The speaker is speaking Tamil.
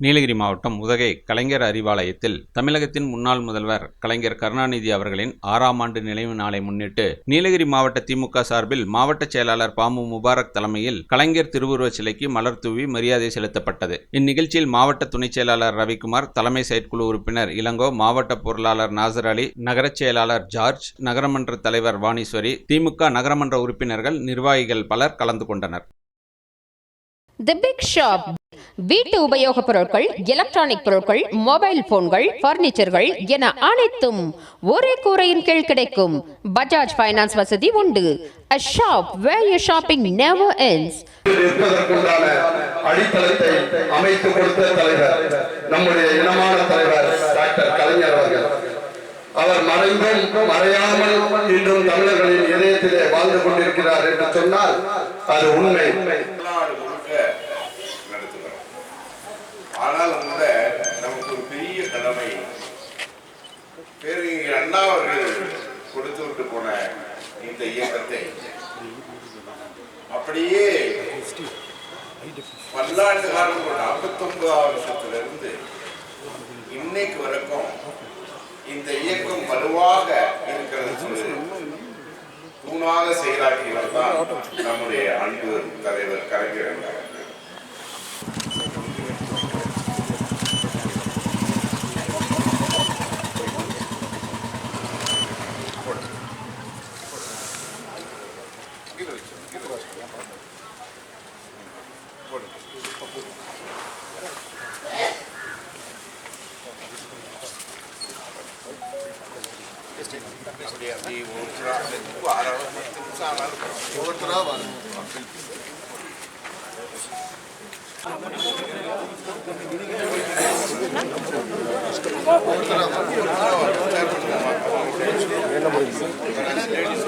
நீலகிரி மாவட்டம் உதகை கலைஞர் அறிவாலயத்தில் தமிழகத்தின் முன்னாள் முதல்வர் கலைஞர் கருணாநிதி அவர்களின் ஆறாம் ஆண்டு நினைவு நாளை முன்னிட்டு நீலகிரி மாவட்ட திமுக சார்பில் மாவட்ட செயலாளர் பாமு முபாரக் தலைமையில் கலைஞர் திருவுருவச் சிலைக்கு மலர் தூவி மரியாதை செலுத்தப்பட்டது. இந்நிகழ்ச்சியில் மாவட்ட துணைச் செயலாளர் ரவிக்குமார் தலைமை செயற்குழு உறுப்பினர் இளங்கோ மாவட்ட பொருளாளர் நாசர் அலி நகரச் செயலாளர் ஜார்ஜ் நகரமன்ற தலைவர் வாணீஸ்வரி திமுக நகரமன்ற உறுப்பினர்கள் நிர்வாகிகள் பலர் கலந்து கொண்டனர். The Big Shop வீட்டு உபயோகப் பொருட்கள் எலக்ட்ரானிக் பொருட்கள் மொபைல் போன்கள் பர்னிச்சர்கள் என அனைத்தும் ஒரே கூரையின் கீழ் கிடைக்கும். பஜாஜ் ஃபைனான்ஸ் வசதி உண்டு. A shop where your shopping never ends. அடித்தளத்தை அமைத்து கொடுத்த தலைவர் நம்முடைய இனமான தலைவர் டாக்டர் கலைஞர் அவர்கள். அவர் மறைந்தும் மறையாமல் இன்றும் தமிழர்களின் இதயத்திலே வாழ்ந்து கொண்டிருக்கிறார் என்று சொன்னால் அது உண்மை. ஆனால் கூட நமக்கு ஒரு பெரிய கடமை. பேரறிஞர் அண்ணா அவர்கள் கொடுத்து விட்டு போன இந்த இயக்கத்தை. அப்படியே பல்லாண்டு காலம் ஒரு நாற்பத்தொன்பதாம் வருஷத்திலிருந்து இன்னைக்கு வரைக்கும் இந்த இயக்கம் வலுவாக இருக்கிறது. தூணாக செயலாற்றியவர் தான் நம்முடைய அன்பு தலைவர் கலைஞர் அண்ணா